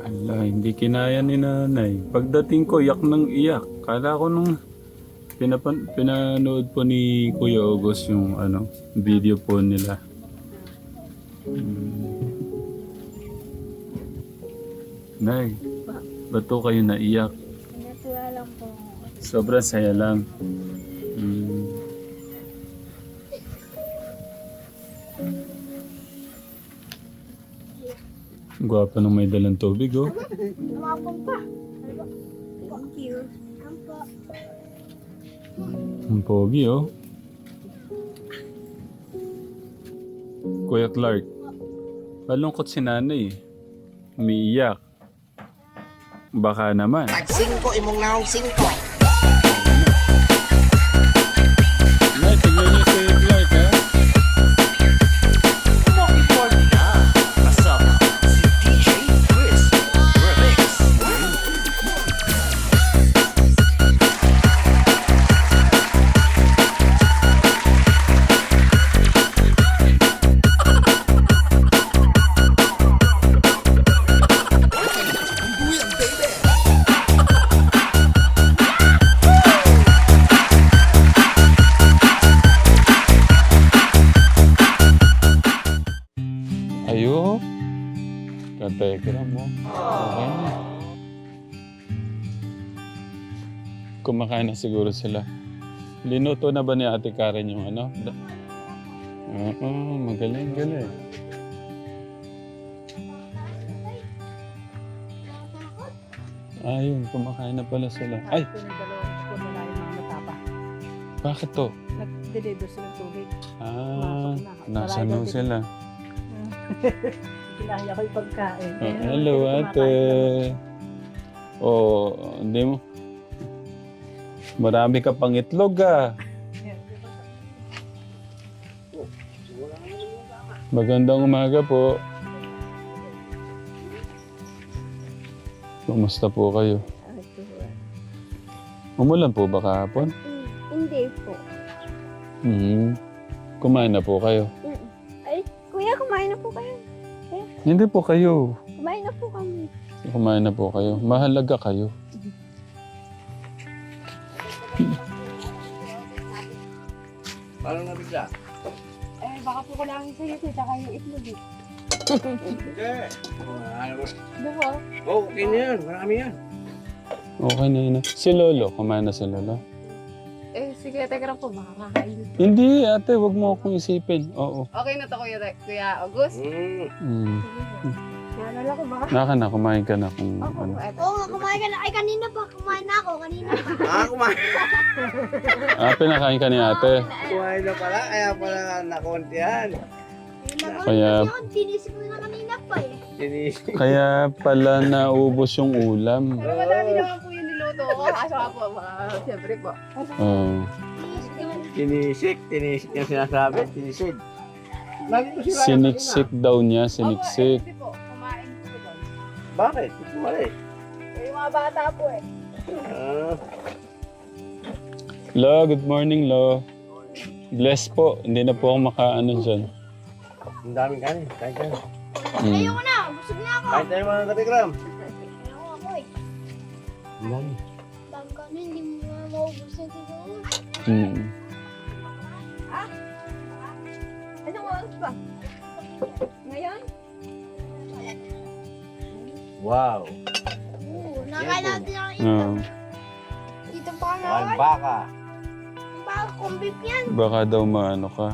Ala, hindi kinaya ni nanay. Pagdating ko, iyak ng iyak. Kala ko nung pinapan, pinanood po ni Kuya August yung ano, video po nila. Hmm. Nay, ba't to kayo naiyak? Natuwa lang po. Sobrang saya lang. Hmm. Gwapa nung may dalang tubig, oh. Tumapong pa. Thank you. Ampo. Ang pogi, oh. Kuya Clark, malungkot si nanay, eh. Umiiyak. Baka naman. Tag 5 imong naong 5. Siguro sila. Linuto na ba ni Ate Karen yung ano? Oo, magaling, galing. Ayun, kumakain na pala sila. Ay, bakit to? Nag-deliver sila ng tubig. Ah, nasa din. sila. Kinaya ko yung pagkain. Oh, hello, ate. Oh, hindi mo. Marami ka pang itlog ah. Magandang umaga po. Kumusta po kayo? Umulan po ba kahapon? Hindi po. Hmm. Kumain na po kayo? Ay, kuya, kumain na po kayo. Hindi po kayo. Kumain na po kami. Kumain na po kayo. Mahalaga kayo. Parang nabigla. Eh, baka po kulangin sa'yo, tita, kayo itlog eh. Diba? Oh, okay na yan. Marami yan. Okay na yun. Si Lolo, kumain na si Lolo. Eh, sige, teka lang po, baka kakain. Hindi, ate, wag mo akong isipin. Oo. Okay na to, Kuya, Kuya August. Mm. Mm. Naalala ko, baka... Naka na, kumain ka na kung Opo, ano. eto. Oo nga, kumain ka na. Ay, kanina pa. Kumain na ako. Kanina pa. Ah, kumain. Ah, pinakain ka ni ate. kumain na pala. Kaya pala nakontihan. Kaya- Kaya... Tinisip ko na kanina pa eh. Sinis. Kaya pala naubos yung ulam. Pero madami naman po yung niluto ko. Kaso nga po, baka, siyempre po. Oh. Tinisip ko na. Tinisik. Tinisik yung sinasabi. Tinisik. Lagi ko sila. Siniksik daw niya, Opo, eh, Bakit? Mali. Eh, yung mga bata po eh. Ah, Lo, good morning, Lo. Bless po. Hindi na po ako makaano dyan. ang daming kanin. Kain ka. Mm. Ayoko na. Busog na ako. Kain tayo mga kapigram. Ayoko ako eh. Ang dami. Dami. Hindi mo na maubos na siguro. Mm. Anong oras ba? Ngayon? Wow. Oo. Nakain natin ang ito. Oh. Dito pa nga. Ang baka. Baka kung beef yan. Baka daw maano ka.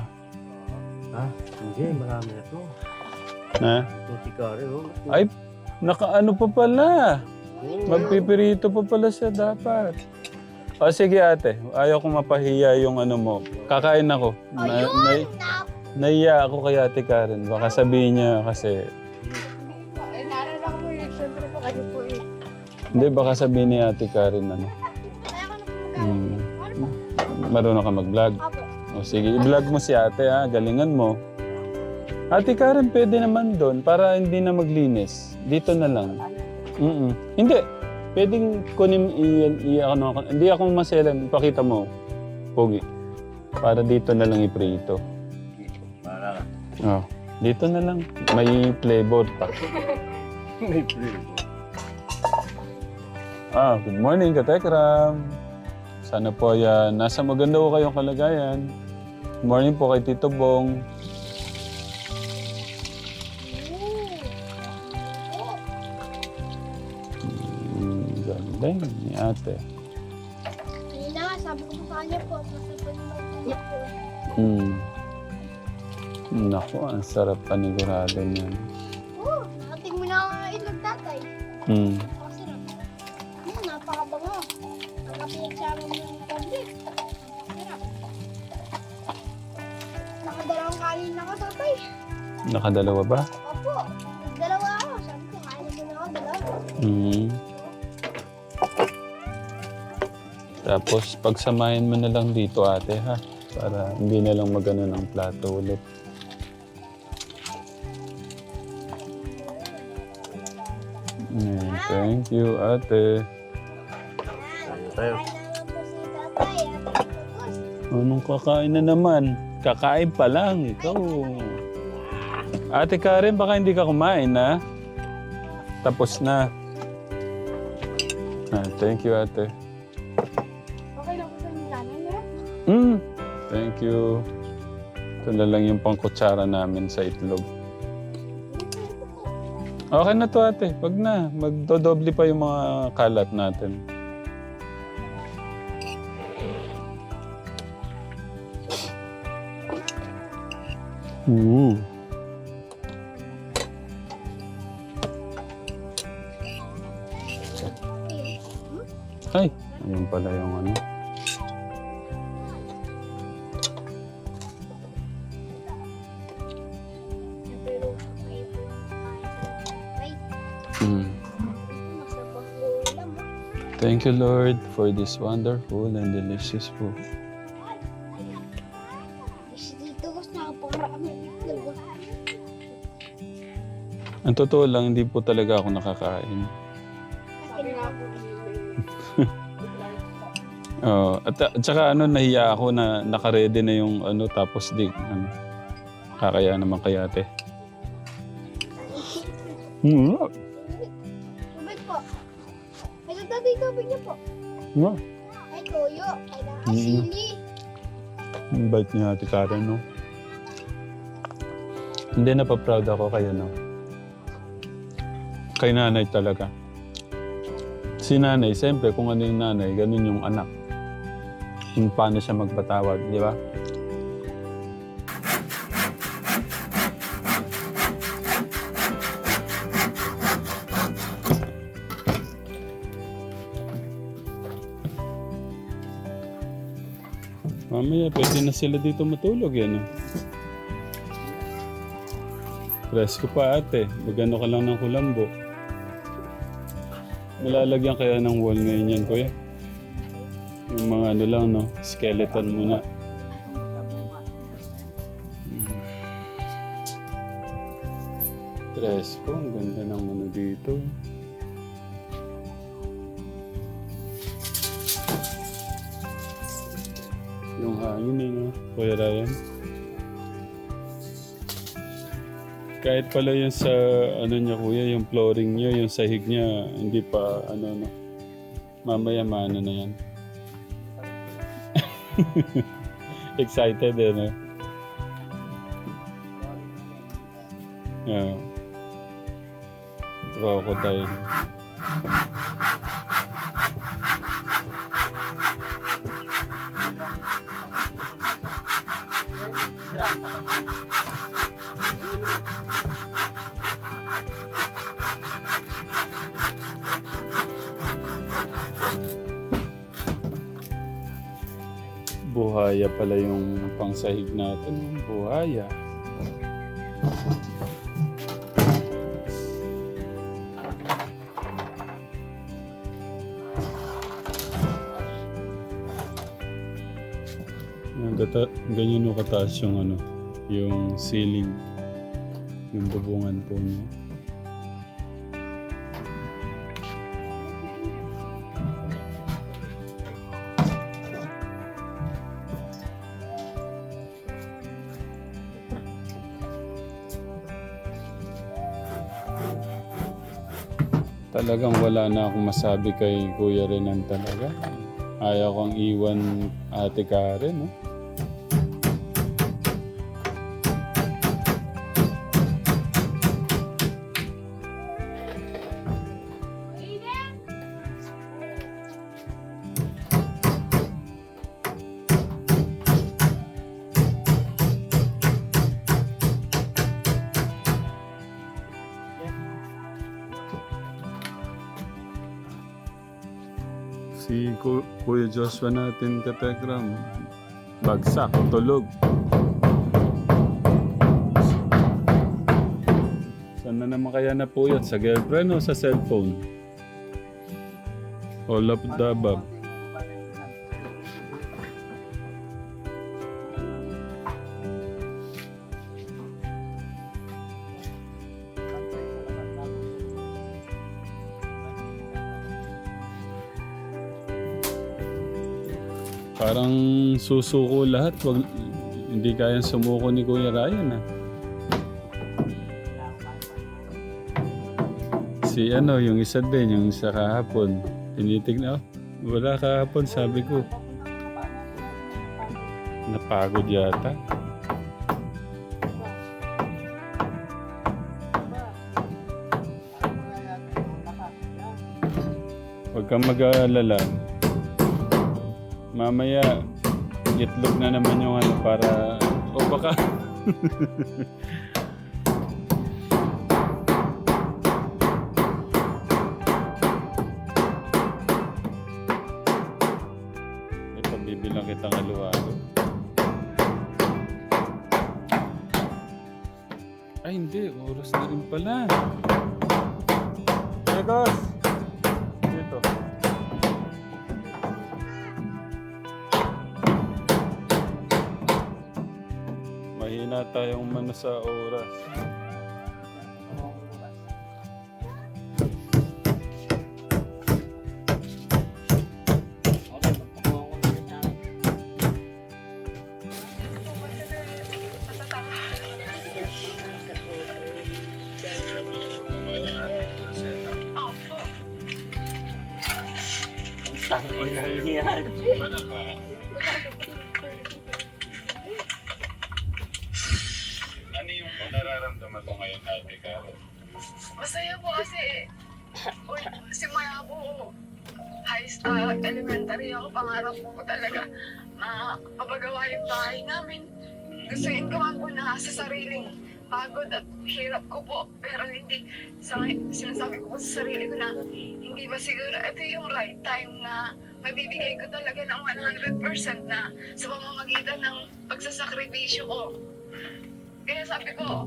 Ha? Hindi. Marami na to. Ha? Ito si Kari. Oh. Ay, nakaano pa pala. Magpipirito pa pala siya dapat. O sige ate, ayaw ko mapahiya yung ano mo. Kakain ako. Na, na, Na, naiya ako kay ate Karen. Baka sabihin niya kasi, hindi baka sabihin ni ate Karen ano. Kaya ko na po Hmm, marunong ka mag-vlog. O sige, i-vlog mo si ate ha, galingan mo. Ate Karen, pwede naman doon para hindi na maglinis. Dito na lang. Mm Hindi. Pwedeng kunin, i, i, ano, hindi ako maselan. Pakita mo. Pogi. Para dito na lang iprito. Para. Oh, dito na lang. May flavor pa. May flavor. Ah, good morning, Katekram. Sana po yan. Nasa maganda ko kayong kalagayan. Good morning po kay Tito Bong. Hmm, galing ni ate. Kanina nga, sabi ko sa kanya po, masapon yung magkanya po. Hmm. Naku, ang sarap panigurado niyan. Oo, nakating mo na ang itlog tatay. Hmm, Nakadalawa ba? Opo, dalawa ako. Sabi ko, kain na ako, dalawa. Hmm. Tapos, pagsamahin mo na lang dito ate ha. Para hindi na lang magano ng plato ulit. Mm, thank you ate. Tayo. Anong kakain na naman? Kakain pa lang, ikaw. Ate Karen, baka hindi ka kumain, na? Tapos na. Ah, thank you, ate. Okay lang po sa inyo. Mm, thank you. Ito na lang yung pangkutsara namin sa itlog. Okay na to, ate. Wag na. Magdodoble pa yung mga kalat natin. Ooh. Ay, ayun pala yung ano. Mm. Thank you, Lord, for this wonderful and delicious food. Ang totoo lang, hindi po talaga ako nakakain. Oo. at, at saka ano, nahiya ako na nakaredy na yung ano, tapos di, ano, kakaya naman kay ate. Mm. Tubig po. Ay, tatay, tubig niyo po. Mm. Ay, toyo. Ay, nakasili. Ang bait ni ate Karen, no? Hindi na pa-proud ako kayo, no? Kay nanay talaga. Si nanay, siyempre, kung ano yung nanay, ganun yung anak. Kung paano siya magpatawad, di ba? Mamaya, pwede na sila dito matulog, yan. Eh, Presko pa ate. Magano ka lang ng kulambo. Malalagyan kaya ng wall ngayon yan, kuya? Yung mga ano lang, no? Skeleton muna. Mm. Presko, ang ganda ng ano dito. Yung hangin eh, no? Kuya Ryan. Kahit pala yung sa ano niya kuya, yung flooring niya, yung sahig niya, hindi pa ano no. Mamaya maano na yan. Excited eh, no? Yeah. Crocodile. Buhaya pala yung pangsahig natin. Buhaya. Gata, ganyan o kataas yung ano, yung ceiling, yung bubungan po niya. Talagang wala na akong masabi kay Kuya Renan talaga. Ayaw kong iwan ate Karen, no? Joshua natin kategram. Bagsak, tulog. Saan na naman kaya napuyat? Sa girlfriend o sa cellphone? All of the above. Parang susuko lahat. Wag, hindi kayang sumuko ni Kuya Ryan ah. Si ano, yung isa din, yung isa kahapon. Tinitignan, oh, wala kahapon, sabi ko. Napagod yata. Huwag kang mag-aalala. Mamaya, itlog na naman yung ano para... O baka... Ito, bibilang kitang aluhalo. Ay, hindi. Oras na rin pala. Chicos! Tayong mano sa oras. Tangon na yan. Masaya po kasi, uy, simula po, high school, elementary ako, pangarap ko talaga na mapagawa yung bahay namin. Gusto yung gawa ko na sa sariling pagod at hirap ko po. Pero hindi, sa, sinasabi ko po sa sarili ko na hindi ba siguro ito yung right time na mabibigay ko talaga ng 100% na sa pamamagitan ng pagsasakripisyo ko. Kaya sabi ko,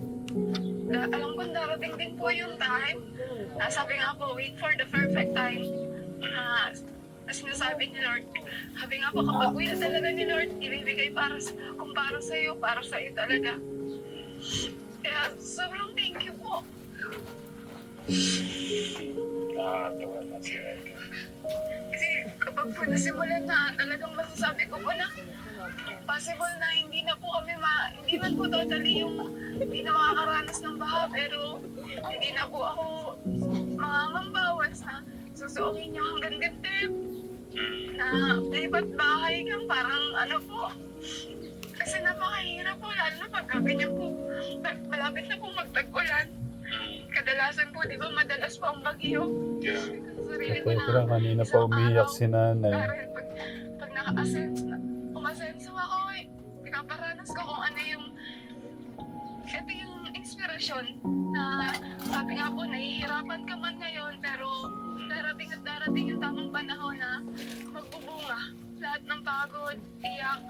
na, alam ko darating din po yung time na sabi nga po, wait for the perfect time. Na na sinasabi ni Lord, sabi nga po, kapag will talaga ni Lord, ibibigay para sa, kung para sa iyo, para sa iyo talaga. Kaya sobrang thank you po. Nakakatawa na si. Kasi kapag po nasimulan na, talagang masasabi ko po na possible na hindi na po kami ma, hindi man po totally yung hindi na makakaranas ng baha, pero hindi na po ako mamambawan sa susuokin niyo hanggang dibdib na lipat bahay kang parang ano po. Kasi napakahirap po, lalo na pag ganyan po, malapit na po magtag-ulan. Kadalasan po, di ba, madalas po ang bagyo. Sa sarili ko na, kanina pa umiyak si nanay. Pag, pag naka-ascend, umasenso ako eh. Pinaparanas ko kung ano yung ito yung inspirasyon na sabi nga po, nahihirapan ka man ngayon pero darating at darating yung tamang panahon na magbubunga lahat ng pagod, iyak,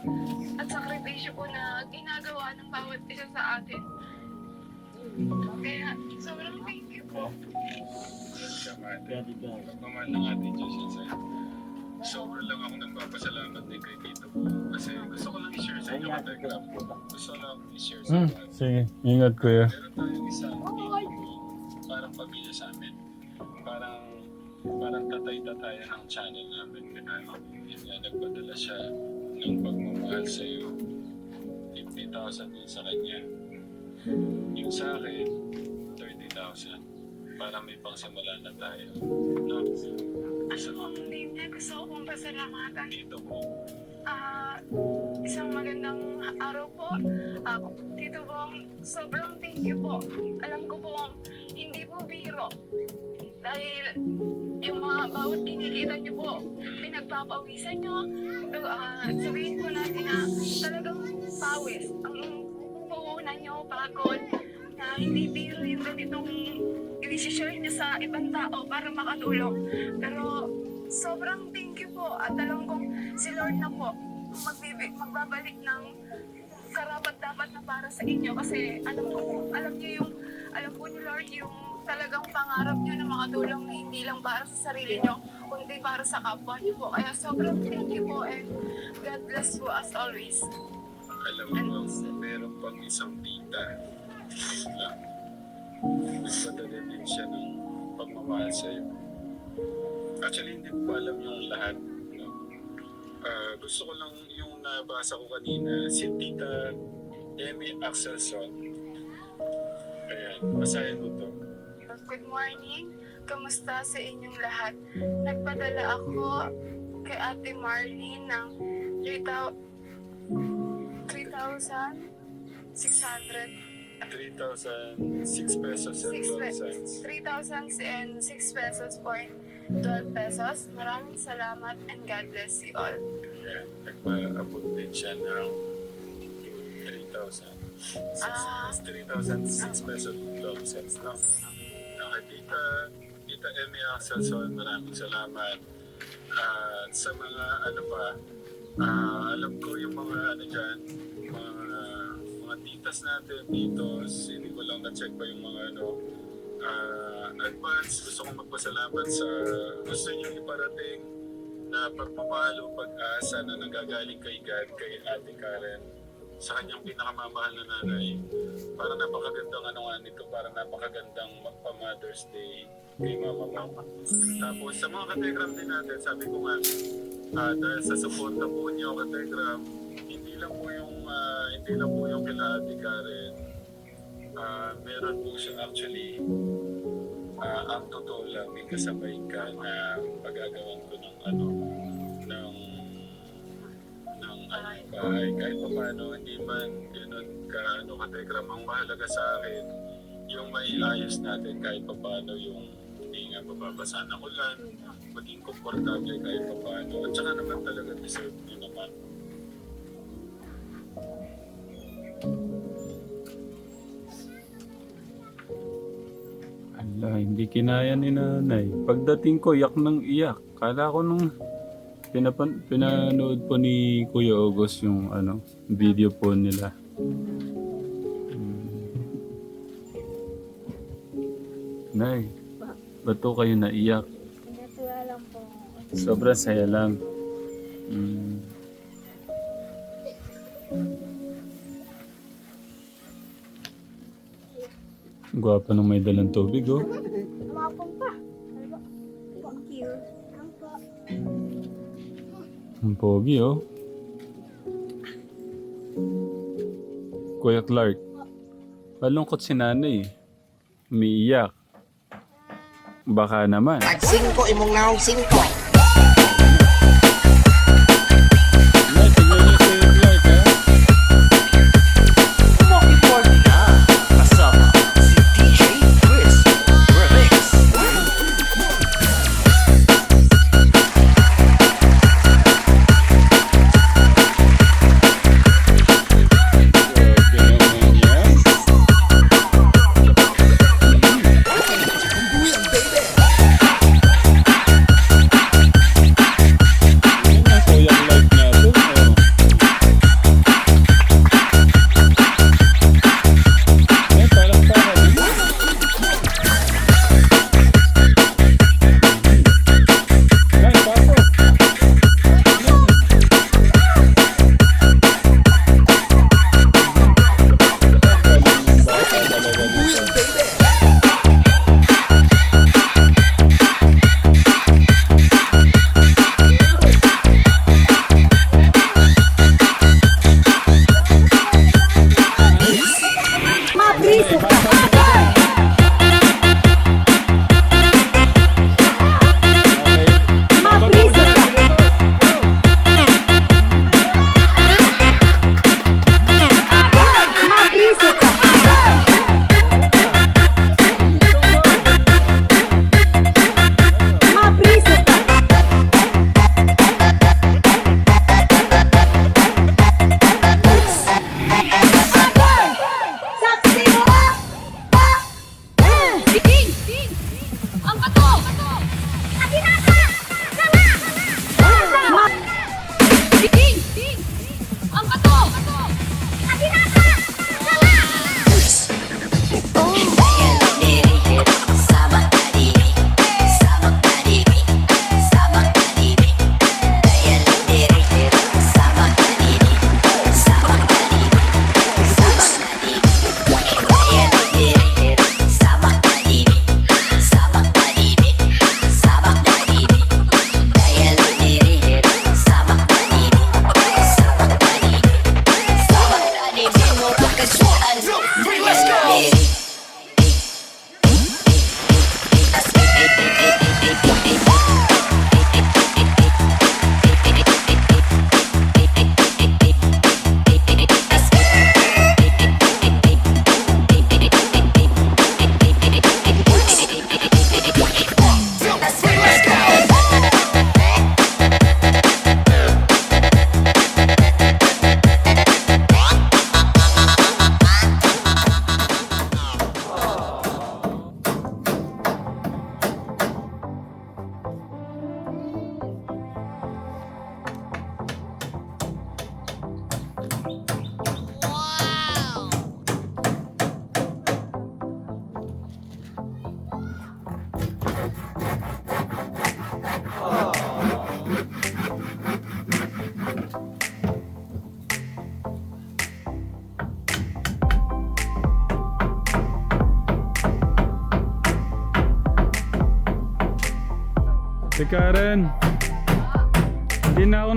at sakripisyo po na ginagawa ng bawat isa sa atin. Kaya sobrang thank you po. Pagmamahal ng ating Diyos sa'yo. Sobra lang ako nagpapasalamat din kay Tito. Kasi gusto ko lang i-share sa inyo ka Telegram. Gusto lang i-share sa inyo. sige. Ingat kuya. Meron tayong isang tito parang pamilya sa amin. Parang parang tatay-tatayan ng channel namin. Ano, yun nga, nagpadala siya ng pagmamahal sa iyo. 50,000 yun sa kanya. Yung sa akin, 30,000. para may pangsimula na tayo. No? Po, hindi gusto ko pong pasalamatan. Dito po. Ah, isang magandang araw po. Ah, Tito Bong, sobrang thank you po. Alam ko po, hindi po biro. Dahil yung mga bawat kinikita niyo po, pinagpapawisan niyo. Ah, sabihin po natin na talagang pawis. Ang puhunan niyo, pagod, na hindi biro yung ganitong i-share niyo sa ibang tao para makatulong. Pero sobrang thank you po at alam kong si Lord na po magbibi, magbabalik ng karapat dapat na para sa inyo. Kasi alam ko po, alam niyo yung alam po ni Lord yung talagang pangarap niyo na makatulong hindi lang para sa sarili niyo kundi para sa kapwa niyo po. Kaya sobrang thank you po and God bless you as always. Alam mo, meron pang isang tita nagpadala din siya ng pagmamahal sa'yo. Actually, hindi ko alam yung lahat. No? Ah, gusto ko lang yung nabasa ko kanina, si Tita Emmy Axelson. Ayan, basahin mo to. Good morning. Kamusta sa inyong lahat? Nagpadala ako kay Ate Marlene ng 3,600 3,006 pesos and 12 cents. 3,006 pesos point 12 pesos. Maraming salamat and God bless you all. Ayan, nagpa-abot din siya ng 3,000. Ah. 3,006 pesos and 12 cents, no? Okay, Tita, Tita Emmy Axelson, maraming salamat. At sa mga ano pa, ah, alam ko yung mga ano dyan, titas natin dito, hindi ko lang na-check pa yung mga ano, ah, advance, gusto kong magpasalamat sa gusto niyo iparating na pagpapalo pag-asa na nanggagaling kay God, kay Ate Karen, sa kanyang pinakamamahal na nanay. Para napakagandang ano nga nito, para napakagandang pa-Mother's Day kay Mama Mo. Tapos sa mga kategram din natin, sabi ko nga, ah, dahil sa suporta po niyo kategram, lang po yung ah, hindi lang po yung kila Ate Karen. Ah, meron po siya actually ah, ang totoo lang may kasabay ka na pagagawan ko ng ano ng ng ano bahay. Kahit pa paano hindi man ganun ka ano kategram ang mahalaga sa akin yung maiayos natin kahit pa paano yung hindi nga mababasa ng ulan maging komportable kahit pa paano at saka naman talaga deserve nyo naman Ala, hindi kinaya ni nanay. Pagdating ko, iyak ng iyak. Kala ko nung pinapan, pinanood po ni Kuya August yung ano, video po nila. Hmm. Nay, ba't po kayo naiyak? Natuwa lang po. Sobrang saya lang. Mm. Gwapa nung may dalang tubig, oh. Umapong pa. Thank you. Ang pogi, oh. Kuya Clark, malungkot si nanay. Umiiyak. Baka naman. Tag 5 imong naong 5.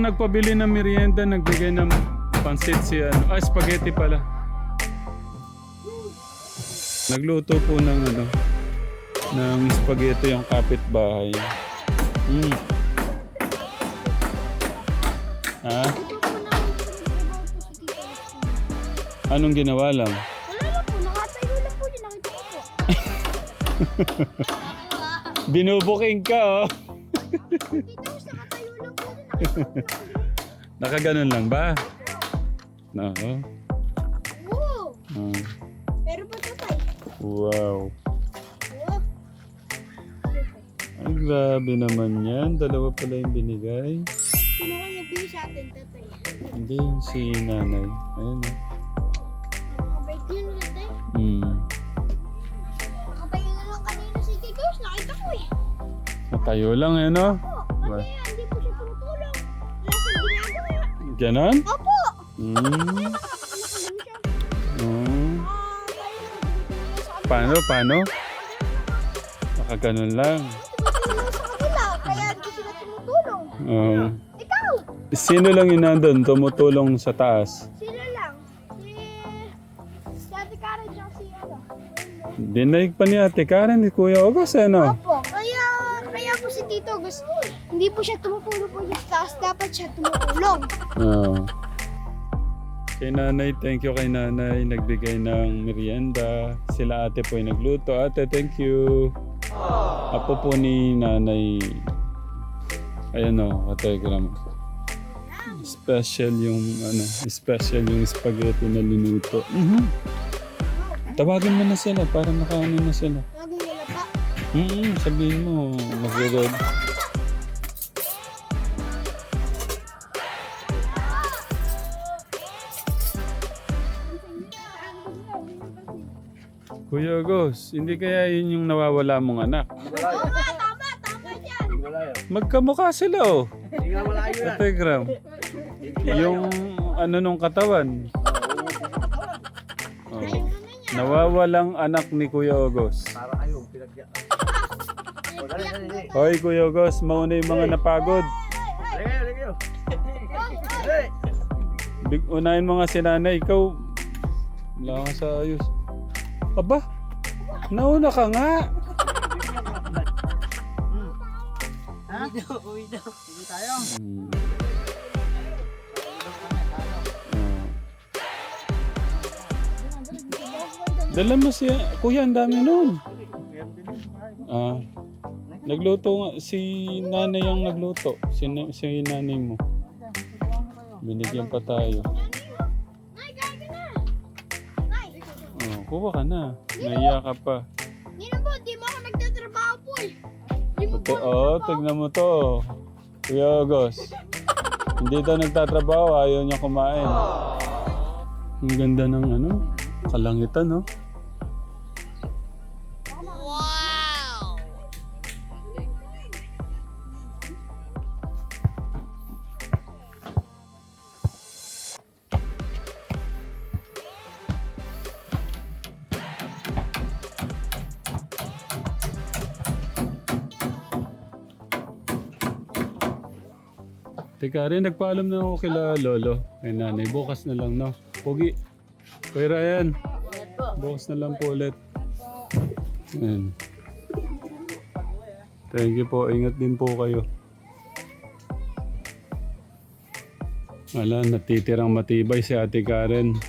Nagpabili ng merienda, nagbigay ng pansit si ano. Ah, spaghetti pala. Nagluto po ng ano, ng spaghetti yung kapitbahay. Mm. Ha? Anong ginawa lang? Wala lang po, nakatayo lang po yun. Nakita ko po. Binubuking ka, oh. Nakaganon lang ba? Oo. Wow! Ah, Pero po tatay. wow. Ay, grabe naman yan. Dalawa pala yung binigay. Sino ka nagbigay sa atin, tatay? Hindi yung si nanay. Ayun, oh. Nakabike yun, tatay. Hmm. Nakatayo na lang kanina si Agustin. Nakita ko eh. Natayo lang, eh, no? Ba? kasi hindi Ganon? Opo! Sa kabila. Paano, paano? Nakaganon lang. Tumutulong sa kabila. Kaya hindi sila tumutulong. Oo. Ikaw! Sino lang yun nandun? Tumutulong sa taas. Sila lang. Si... Si Ate Karen siya si ano. Dinaig pa ni Ate Karen ni Kuya August, eh, no? Opo. Siya tumutulong. Oo. Kay nanay, thank you kay nanay. Nagbigay ng merienda. Sila ate po yung nagluto. Ate, thank you. Apo po ni nanay. Ayan o, kategram. Special yung, ano, special yung spaghetti na linuto. Mhm. Tawagin mo na sila para makaano na sila. Lagi nila pa. Mm sabihin mo, magre-red. Kuya Gos, hindi kaya yun yung nawawala mong anak? Oo nga, tama, tama yan. Magkamukha sila oh. Hindi nga wala yun. ah. Yung ano nung katawan. Oh. Nawawalang anak ni Kuya. Para kayo, pinagya. Dali. Hoy Kuya Ogos, mauna yung mga napagod. Big, unahin mo nga si nanay. Ikaw, wala ka sa ayos. Aba, nauna ka nga. Ha? Uwi daw. Dala mo siya. Kuya, ang dami nun. Ah. Nagluto nga. Si nanay ang nagluto. Si, si nanay mo. Binigyan pa tayo. Kuha ka na. Naiya ka pa. hindi na po, di mo ako nagtatrabaho po eh. Di mo Ito, oh, tignan mo to. Kuya Ogos. Hindi daw nagtatrabaho, ayaw niya kumain. Ang ganda ng ano, kalangitan, no? Teka rin, nagpaalam na ako kila Lolo. Kay nanay, bukas na lang, no? Pogi. Kuya Ryan. Bukas na lang po ulit. Ayan. Thank you po. Ingat din po kayo. Wala, natitirang matibay si Ate Karen.